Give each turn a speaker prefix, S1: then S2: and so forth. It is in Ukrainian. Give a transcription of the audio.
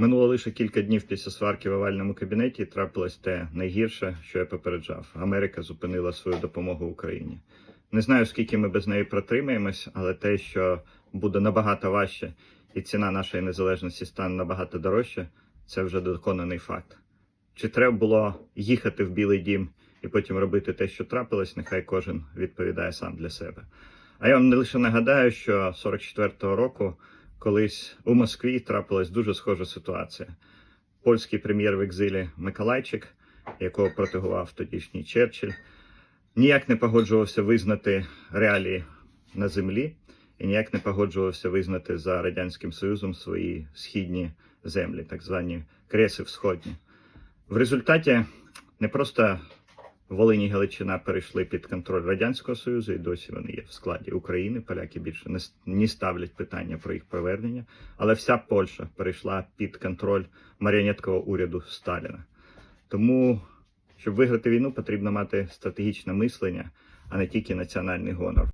S1: Минуло лише кілька днів після сварки в овальному кабінеті і трапилось те найгірше, що я попереджав. Америка зупинила свою допомогу Україні. Не знаю, скільки ми без неї протримаємось, але те, що буде набагато важче, і ціна нашої незалежності стане набагато дорожче, це вже доконаний факт. Чи треба було їхати в Білий Дім і потім робити те, що трапилось, нехай кожен відповідає сам для себе. А я вам не лише нагадаю, що 44-го року колись у Москві трапилась дуже схожа ситуація. Польський прем'єр в екзилі Миколайчик, якого протегував тодішній Черчилль, ніяк не погоджувався визнати реалії на землі і ніяк не погоджувався визнати за Радянським Союзом свої східні землі, так звані Креси Всходні. В результаті не просто Волині Галичина перейшли під контроль Радянського Союзу, і досі вони є в складі України. Поляки більше не, не ставлять питання про їх повернення, але вся Польща перейшла під контроль маріонеткового уряду Сталіна. Тому, щоб виграти війну, потрібно мати стратегічне мислення, а не тільки національний гонор.